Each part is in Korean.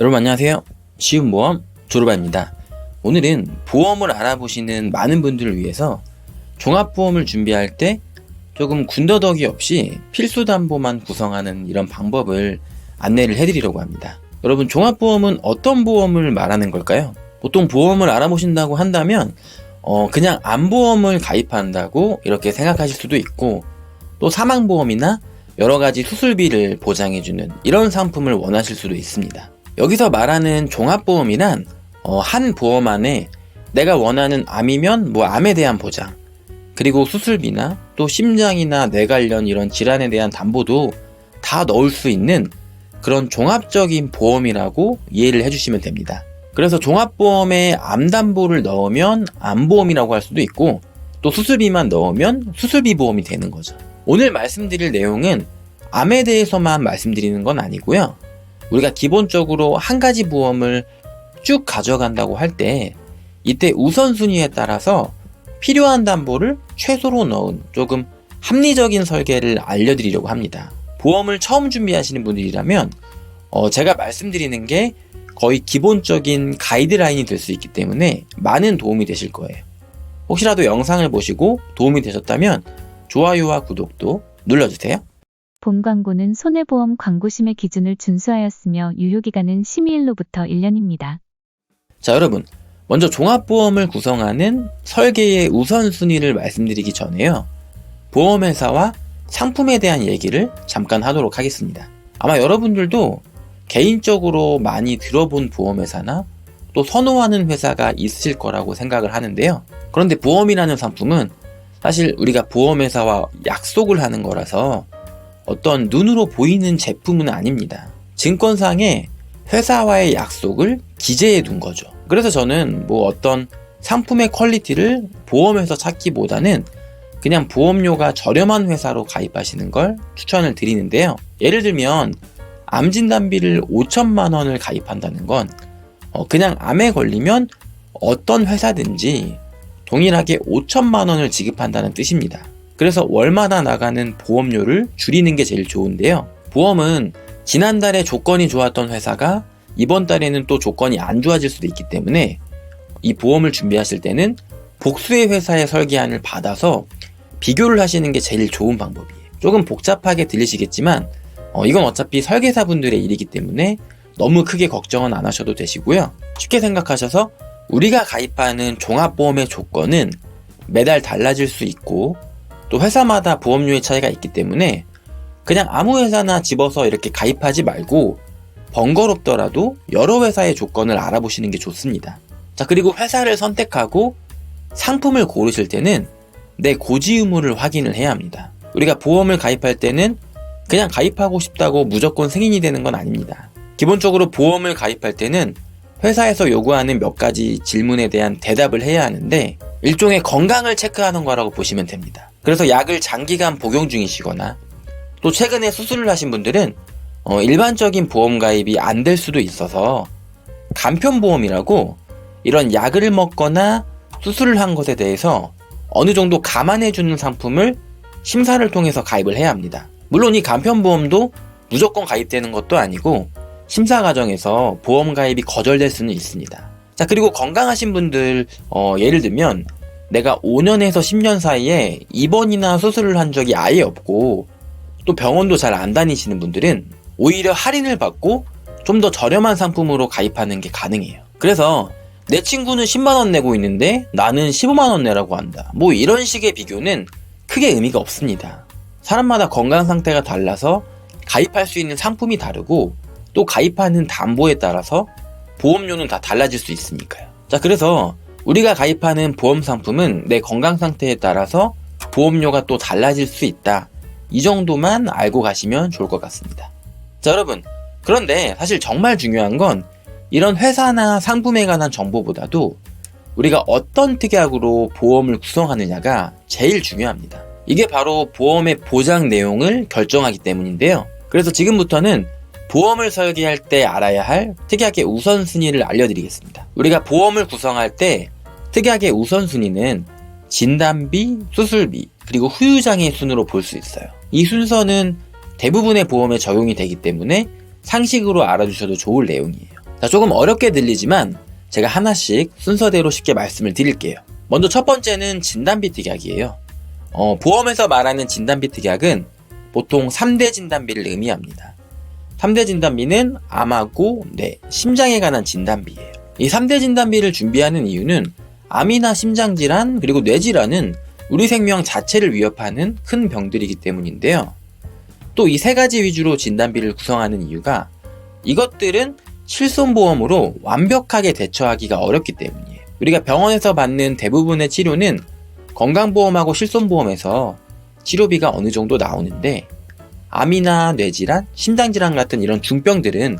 여러분 안녕하세요. 쉬운 보험 조르바입니다. 오늘은 보험을 알아보시는 많은 분들을 위해서 종합보험을 준비할 때 조금 군더더기 없이 필수 담보만 구성하는 이런 방법을 안내를 해드리려고 합니다. 여러분 종합보험은 어떤 보험을 말하는 걸까요? 보통 보험을 알아보신다고 한다면 어, 그냥 암보험을 가입한다고 이렇게 생각하실 수도 있고 또 사망보험이나 여러 가지 수술비를 보장해주는 이런 상품을 원하실 수도 있습니다. 여기서 말하는 종합보험이란 어, 한 보험 안에 내가 원하는 암이면 뭐 암에 대한 보장 그리고 수술비나 또 심장이나 뇌 관련 이런 질환에 대한 담보도 다 넣을 수 있는 그런 종합적인 보험이라고 이해를 해주시면 됩니다. 그래서 종합보험에 암담보를 넣으면 암보험이라고 할 수도 있고 또 수술비만 넣으면 수술비 보험이 되는 거죠. 오늘 말씀드릴 내용은 암에 대해서만 말씀드리는 건 아니고요. 우리가 기본적으로 한 가지 보험을 쭉 가져간다고 할 때 이때 우선순위에 따라서 필요한 담보를 최소로 넣은 조금 합리적인 설계를 알려드리려고 합니다. 보험을 처음 준비하시는 분들이라면 어, 제가 말씀드리는 게 거의 기본적인 가이드라인이 될 수 있기 때문에 많은 도움이 되실 거예요. 혹시라도 영상을 보시고 도움이 되셨다면 좋아요와 구독도 눌러주세요. 본 광고는 손해보험 광고심의 기준을 준수하였으며 유효기간은 심의일로부터 1년입니다. 자, 여러분. 먼저 종합보험을 구성하는 설계의 우선순위를 말씀드리기 전에요. 보험회사와 상품에 대한 얘기를 잠깐 하도록 하겠습니다. 아마 여러분들도 개인적으로 많이 들어본 보험회사나 또 선호하는 회사가 있을 거라고 생각을 하는데요. 그런데 보험이라는 상품은 사실 우리가 보험회사와 약속을 하는 거라서 어떤 눈으로 보이는 제품은 아닙니다. 증권상에 회사와의 약속을 기재해 둔 거죠. 그래서 저는 뭐 어떤 상품의 퀄리티를 보험에서 찾기보다는 그냥 보험료가 저렴한 회사로 가입하시는 걸 추천을 드리는데요. 예를 들면 암 진단비를 5천만 원을 가입한다는 건 어, 그냥 암에 걸리면 어떤 회사든지 동일하게 5천만 원을 지급한다는 뜻입니다. 그래서 월마다 나가는 보험료를 줄이는 게 제일 좋은데요. 보험은 지난달에 조건이 좋았던 회사가 이번 달에는 또 조건이 안 좋아질 수도 있기 때문에 이 보험을 준비하실 때는 복수의 회사의 설계안을 받아서 비교를 하시는 게 제일 좋은 방법이에요. 조금 복잡하게 들리시겠지만 어, 이건 어차피 설계사분들의 일이기 때문에 너무 크게 걱정은 안 하셔도 되시고요. 쉽게 생각하셔서 우리가 가입하는 종합보험의 조건은 매달 달라질 수 있고 또 회사마다 보험료의 차이가 있기 때문에 그냥 아무 회사나 집어서 이렇게 가입하지 말고 번거롭더라도 여러 회사의 조건을 알아보시는 게 좋습니다. 자, 그리고 회사를 선택하고 상품을 고르실 때는 내 고지 의무를 확인을 해야 합니다. 우리가 보험을 가입할 때는 그냥 가입하고 싶다고 무조건 승인이 되는 건 아닙니다. 기본적으로 보험을 가입할 때는 회사에서 요구하는 몇 가지 질문에 대한 대답을 해야 하는데 일종의 건강을 체크하는 거라고 보시면 됩니다. 그래서 약을 장기간 복용 중이시거나 또 최근에 수술을 하신 분들은 어, 일반적인 보험 가입이 안 될 수도 있어서 간편보험이라고 이런 약을 먹거나 수술을 한 것에 대해서 어느 정도 감안해주는 상품을 심사를 통해서 가입을 해야 합니다. 물론 이 간편보험도 무조건 가입되는 것도 아니고 심사 과정에서 보험 가입이 거절될 수는 있습니다. 자, 그리고 건강하신 분들, 어, 예를 들면 내가 5년에서 10년 사이에 입원이나 수술을 한 적이 아예 없고 또 병원도 잘 안 다니시는 분들은 오히려 할인을 받고 좀 더 저렴한 상품으로 가입하는 게 가능해요. 그래서 내 친구는 10만원 내고 있는데 나는 15만원 내라고 한다. 뭐 이런 식의 비교는 크게 의미가 없습니다. 사람마다 건강 상태가 달라서 가입할 수 있는 상품이 다르고 또 가입하는 담보에 따라서 보험료는 다 달라질 수 있으니까요. 자, 그래서 우리가 가입하는 보험 상품은 내 건강 상태에 따라서 보험료가 또 달라질 수 있다. 이 정도만 알고 가시면 좋을 것 같습니다. 자, 여러분. 그런데 사실 정말 중요한 건 이런 회사나 상품에 관한 정보보다도 우리가 어떤 특약으로 보험을 구성하느냐가 제일 중요합니다. 이게 바로 보험의 보장 내용을 결정하기 때문인데요. 그래서 지금부터는 보험을 설계할 때 알아야 할 특약의 우선순위를 알려드리겠습니다. 우리가 보험을 구성할 때 특약의 우선순위는 진단비, 수술비, 그리고 후유장애 순으로 볼 수 있어요. 이 순서는 대부분의 보험에 적용이 되기 때문에 상식으로 알아주셔도 좋을 내용이에요. 자, 조금 어렵게 들리지만 제가 하나씩 순서대로 쉽게 말씀을 드릴게요. 먼저 첫 번째는 진단비 특약이에요. 어, 보험에서 말하는 진단비 특약은 보통 3대 진단비를 의미합니다. 3대 진단비는 암하고 뇌, 심장에 관한 진단비예요. 이 3대 진단비를 준비하는 이유는 암이나 심장질환 그리고 뇌질환은 우리 생명 자체를 위협하는 큰 병들이기 때문인데요. 또 이 세 가지 위주로 진단비를 구성하는 이유가 이것들은 실손보험으로 완벽하게 대처하기가 어렵기 때문이에요. 우리가 병원에서 받는 대부분의 치료는 건강보험하고 실손보험에서 치료비가 어느 정도 나오는데 암이나 뇌질환, 심장질환 같은 이런 중병들은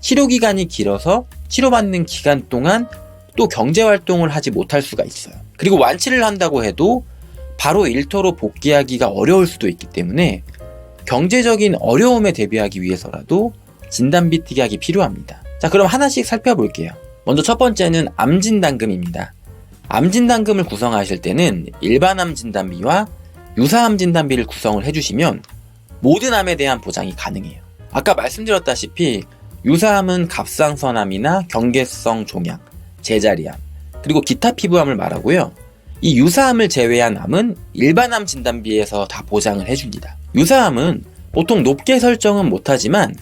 치료기간이 길어서 치료받는 기간 동안 또 경제활동을 하지 못할 수가 있어요. 그리고 완치를 한다고 해도 바로 일터로 복귀하기가 어려울 수도 있기 때문에 경제적인 어려움에 대비하기 위해서라도 진단비 특약이 필요합니다. 자, 그럼 하나씩 살펴볼게요. 먼저 첫 번째는 암진단금입니다. 암진단금을 구성하실 때는 일반암 진단비와 유사암 진단비를 구성을 해주시면 모든 암에 대한 보장이 가능해요. 아까 말씀드렸다시피 유사암은 갑상선암이나 경계성 종양, 제자리암, 그리고 기타 피부암을 말하고요. 이 유사암을 제외한 암은 일반암 진단비에서 다 보장을 해줍니다. 유사암은 보통 높게 설정은 못하지만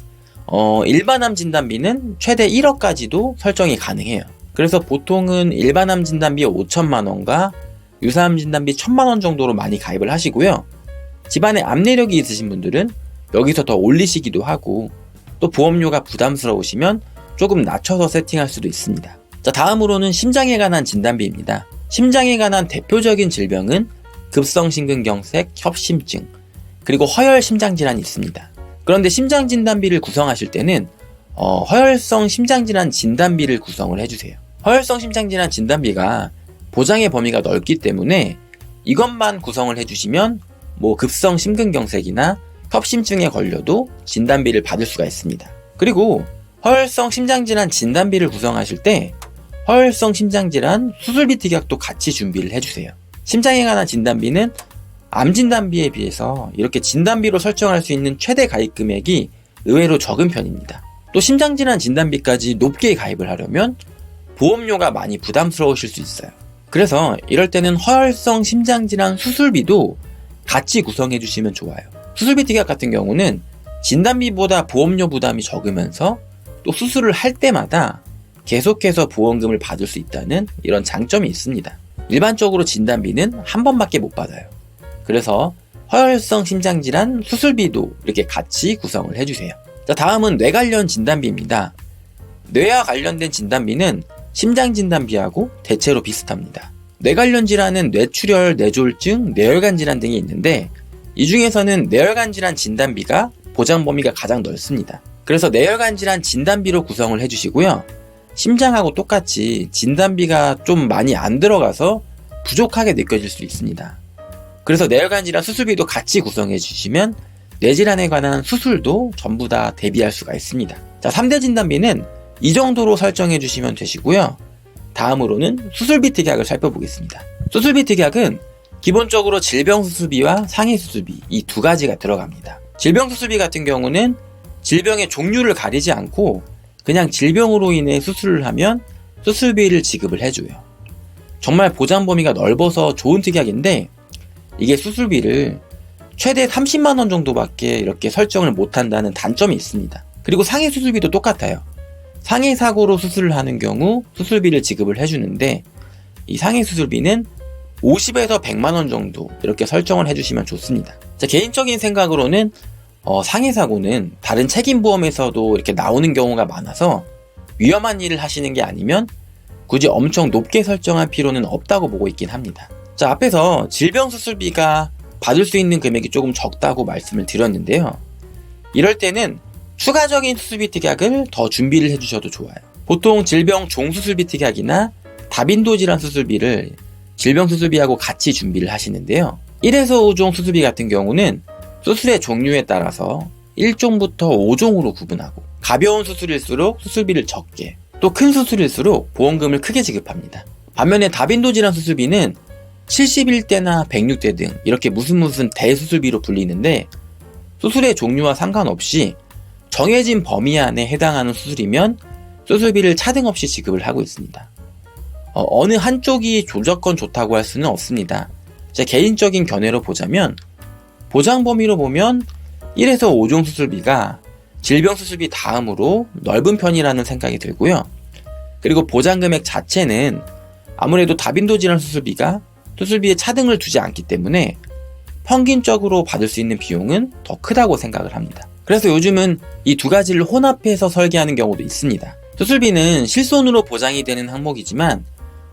어, 일반암 진단비는 최대 1억까지도 설정이 가능해요. 그래서 보통은 일반암 진단비 5천만 원과 유사암 진단비 1천만 원 정도로 많이 가입을 하시고요. 집안에 암 내력이 있으신 분들은 여기서 더 올리시기도 하고 또 보험료가 부담스러우시면 조금 낮춰서 세팅할 수도 있습니다. 자, 다음으로는 심장에 관한 진단비입니다. 심장에 관한 대표적인 질병은 급성심근경색, 협심증, 그리고 허혈 심장 질환이 있습니다. 그런데 심장 진단비를 구성하실 때는 어, 허혈성 심장 질환 진단비를 구성을 해주세요. 허혈성 심장 질환 진단비가 보장의 범위가 넓기 때문에 이것만 구성을 해주시면 뭐 급성 심근경색이나 협심증에 걸려도 진단비를 받을 수가 있습니다. 그리고 허혈성 심장질환 진단비를 구성하실 때 허혈성 심장질환 수술비 특약도 같이 준비를 해주세요. 심장에 관한 진단비는 암 진단비에 비해서 이렇게 진단비로 설정할 수 있는 최대 가입 금액이 의외로 적은 편입니다. 또 심장질환 진단비까지 높게 가입을 하려면 보험료가 많이 부담스러우실 수 있어요. 그래서 이럴 때는 허혈성 심장질환 수술비도 같이 구성해 주시면 좋아요. 수술비 특약 같은 경우는 진단비보다 보험료 부담이 적으면서 또 수술을 할 때마다 계속해서 보험금을 받을 수 있다는 이런 장점이 있습니다. 일반적으로 진단비는 한 번밖에 못 받아요. 그래서 허혈성 심장질환 수술비도 이렇게 같이 구성을 해주세요. 자, 다음은 뇌 관련 진단비입니다. 뇌와 관련된 진단비는 심장 진단비하고 대체로 비슷합니다. 뇌 관련 질환은 뇌출혈, 뇌졸중, 뇌혈관 질환 등이 있는데 이 중에서는 뇌혈관 질환 진단비가 보장 범위가 가장 넓습니다. 그래서 뇌혈관 질환 진단비로 구성을 해주시고요. 심장하고 똑같이 진단비가 좀 많이 안 들어가서 부족하게 느껴질 수 있습니다. 그래서 뇌혈관 질환 수술비도 같이 구성해 주시면 뇌질환에 관한 수술도 전부 다 대비할 수가 있습니다. 자, 3대 진단비는 이 정도로 설정해 주시면 되시고요. 다음으로는 수술비 특약을 살펴보겠습니다. 수술비 특약은 기본적으로 질병 수술비와 상해 수술비 이 두 가지가 들어갑니다. 질병 수술비 같은 경우는 질병의 종류를 가리지 않고 그냥 질병으로 인해 수술을 하면 수술비를 지급을 해줘요. 정말 보장 범위가 넓어서 좋은 특약인데 이게 수술비를 최대 30만 원 정도밖에 이렇게 설정을 못 한다는 단점이 있습니다. 그리고 상해 수술비도 똑같아요. 상해 사고로 수술을 하는 경우 수술비를 지급을 해주는데 이 상해 수술비는 50에서 100만 원 정도 이렇게 설정을 해주시면 좋습니다. 제 개인적인 생각으로는 어, 상해 사고는 다른 책임 보험에서도 이렇게 나오는 경우가 많아서 위험한 일을 하시는 게 아니면 굳이 엄청 높게 설정할 필요는 없다고 보고 있긴 합니다. 자, 앞에서 질병 수술비가 받을 수 있는 금액이 조금 적다고 말씀을 드렸는데요. 이럴 때는 추가적인 수술비 특약을 더 준비를 해주셔도 좋아요. 보통 질병 종수술비 특약이나 다빈도 질환 수술비를 질병 수술비하고 같이 준비를 하시는데요. 1에서 5종 수술비 같은 경우는 수술의 종류에 따라서 1종부터 5종으로 구분하고 가벼운 수술일수록 수술비를 적게 또 큰 수술일수록 보험금을 크게 지급합니다. 반면에 다빈도 질환 수술비는 71대나 106대 등 이렇게 무슨 무슨 대수술비로 불리는데 수술의 종류와 상관없이 정해진 범위 안에 해당하는 수술이면 수술비를 차등 없이 지급을 하고 있습니다. 어, 느 한쪽이 조작권 좋다고 할 수는 없습니다. 제 개인적인 견해로 보자면 보장 범위로 보면 1에서 5종 수술비가 질병 수술비 다음으로 넓은 편이라는 생각이 들고요. 그리고 보장 금액 자체는 아무래도 다빈도 질환 수술비가 수술비에 차등을 두지 않기 때문에 평균적으로 받을 수 있는 비용은 더 크다고 생각을 합니다. 그래서 요즘은 이 두 가지를 혼합해서 설계하는 경우도 있습니다. 수술비는 실손으로 보장이 되는 항목이지만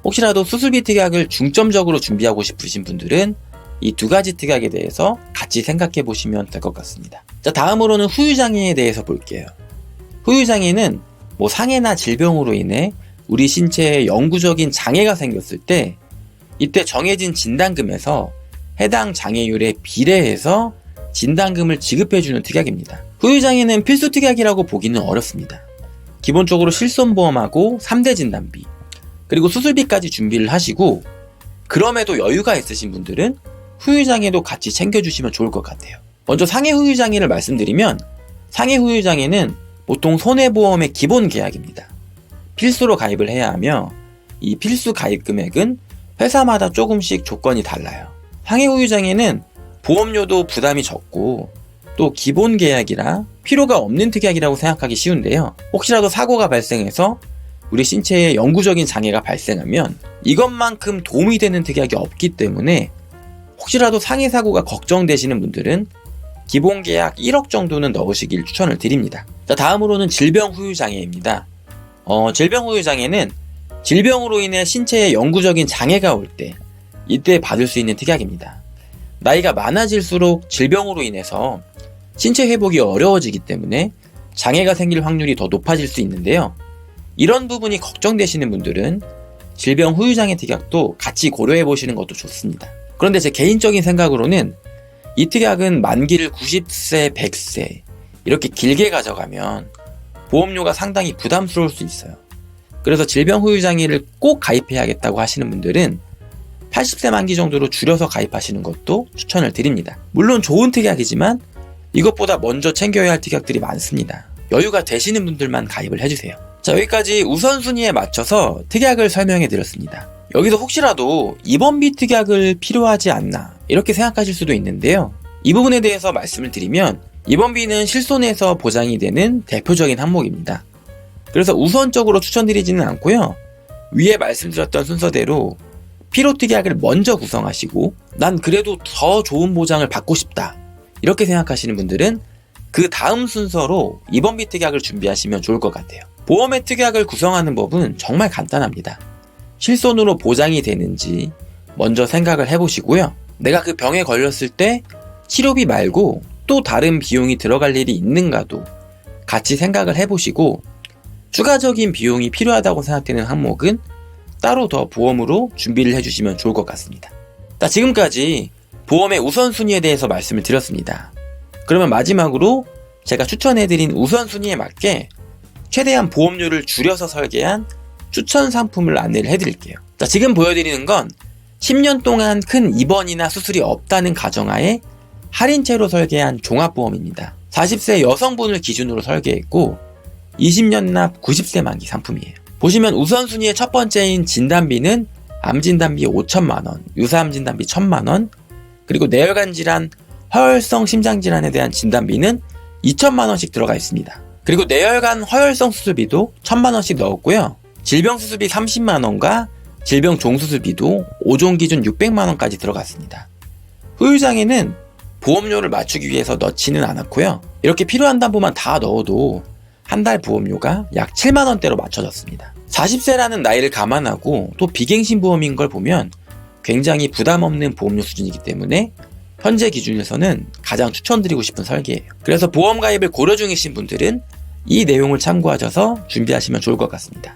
혹시라도 수술비 특약을 중점적으로 준비하고 싶으신 분들은 이 두 가지 특약에 대해서 같이 생각해 보시면 될 것 같습니다. 자, 다음으로는 후유장애에 대해서 볼게요. 후유장애는 뭐 상해나 질병으로 인해 우리 신체에 영구적인 장애가 생겼을 때 이때 정해진 진단금에서 해당 장애율에 비례해서 진단금을 지급해주는 특약입니다. 후유장애는 필수 특약이라고 보기는 어렵습니다. 기본적으로 실손보험하고 3대 진단비, 그리고 수술비까지 준비를 하시고, 그럼에도 여유가 있으신 분들은 후유장애도 같이 챙겨주시면 좋을 것 같아요. 먼저 상해 후유장애를 말씀드리면, 상해 후유장애는 보통 손해보험의 기본 계약입니다. 필수로 가입을 해야 하며, 이 필수 가입 금액은 회사마다 조금씩 조건이 달라요. 상해 후유장애는 보험료도 부담이 적고 또 기본 계약이라 필요가 없는 특약이라고 생각하기 쉬운데요. 혹시라도 사고가 발생해서 우리 신체에 영구적인 장애가 발생하면 이것만큼 도움이 되는 특약이 없기 때문에 혹시라도 상해 사고가 걱정되시는 분들은 기본 계약 1억 정도는 넣으시길 추천을 드립니다. 자, 다음으로는 질병 후유 장애입니다. 어, 질병 후유 장애는 질병으로 인해 신체에 영구적인 장애가 올 때 이때 받을 수 있는 특약입니다. 나이가 많아질수록 질병으로 인해서 신체 회복이 어려워지기 때문에 장애가 생길 확률이 더 높아질 수 있는데요. 이런 부분이 걱정되시는 분들은 질병 후유장애 특약도 같이 고려해 보시는 것도 좋습니다. 그런데 제 개인적인 생각으로는 이 특약은 만기를 90세, 100세 이렇게 길게 가져가면 보험료가 상당히 부담스러울 수 있어요. 그래서 질병 후유장애를 꼭 가입해야겠다고 하시는 분들은 80세 만기 정도로 줄여서 가입하시는 것도 추천을 드립니다. 물론 좋은 특약이지만 이것보다 먼저 챙겨야 할 특약들이 많습니다. 여유가 되시는 분들만 가입을 해주세요. 자, 여기까지 우선순위에 맞춰서 특약을 설명해 드렸습니다. 여기서 혹시라도 입원비 특약을 필요하지 않나 이렇게 생각하실 수도 있는데요. 이 부분에 대해서 말씀을 드리면 입원비는 실손에서 보장이 되는 대표적인 항목입니다. 그래서 우선적으로 추천드리지는 않고요. 위에 말씀드렸던 순서대로 피로 특약을 먼저 구성하시고 난 그래도 더 좋은 보장을 받고 싶다. 이렇게 생각하시는 분들은 그 다음 순서로 입원비 특약을 준비하시면 좋을 것 같아요. 보험의 특약을 구성하는 법은 정말 간단합니다. 실손으로 보장이 되는지 먼저 생각을 해보시고요. 내가 그 병에 걸렸을 때 치료비 말고 또 다른 비용이 들어갈 일이 있는가도 같이 생각을 해보시고 추가적인 비용이 필요하다고 생각되는 항목은 따로 더 보험으로 준비를 해주시면 좋을 것 같습니다. 자, 지금까지 보험의 우선순위에 대해서 말씀을 드렸습니다. 그러면 마지막으로 제가 추천해드린 우선순위에 맞게 최대한 보험료를 줄여서 설계한 추천 상품을 안내를 해드릴게요. 자, 지금 보여드리는 건 10년 동안 큰 입원이나 수술이 없다는 가정하에 할인체로 설계한 종합보험입니다. 40세 여성분을 기준으로 설계했고 20년 납 90세 만기 상품이에요. 보시면 우선순위의 첫 번째인 진단비는 암진단비 5천만원, 유사암진단비 1천만원, 그리고 뇌혈관 질환, 허혈성 심장질환에 대한 진단비는 2천만원씩 들어가 있습니다. 그리고 뇌혈관 허혈성 수술비도 1천만원씩 넣었고요. 질병 수술비 30만원과 질병 종수술비도 5종 기준 600만원까지 들어갔습니다. 후유장애는 보험료를 맞추기 위해서 넣지는 않았고요. 이렇게 필요한 담보만 다 넣어도 한 달 보험료가 약 7만 원대로 맞춰졌습니다. 40세라는 나이를 감안하고 또 비갱신 보험인 걸 보면 굉장히 부담 없는 보험료 수준이기 때문에 현재 기준에서는 가장 추천드리고 싶은 설계예요. 그래서 보험 가입을 고려 중이신 분들은 이 내용을 참고하셔서 준비하시면 좋을 것 같습니다.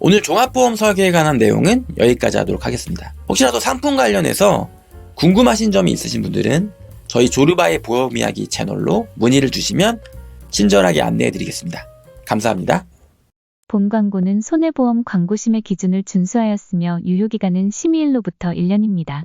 오늘 종합보험 설계에 관한 내용은 여기까지 하도록 하겠습니다. 혹시라도 상품 관련해서 궁금하신 점이 있으신 분들은 저희 조르바의 보험 이야기 채널로 문의를 주시면 친절하게 안내해 드리겠습니다. 감사합니다. 본 광고는 손해보험 광고심의 기준을 준수하였으며 유효기간은 심의일로부터 1년입니다.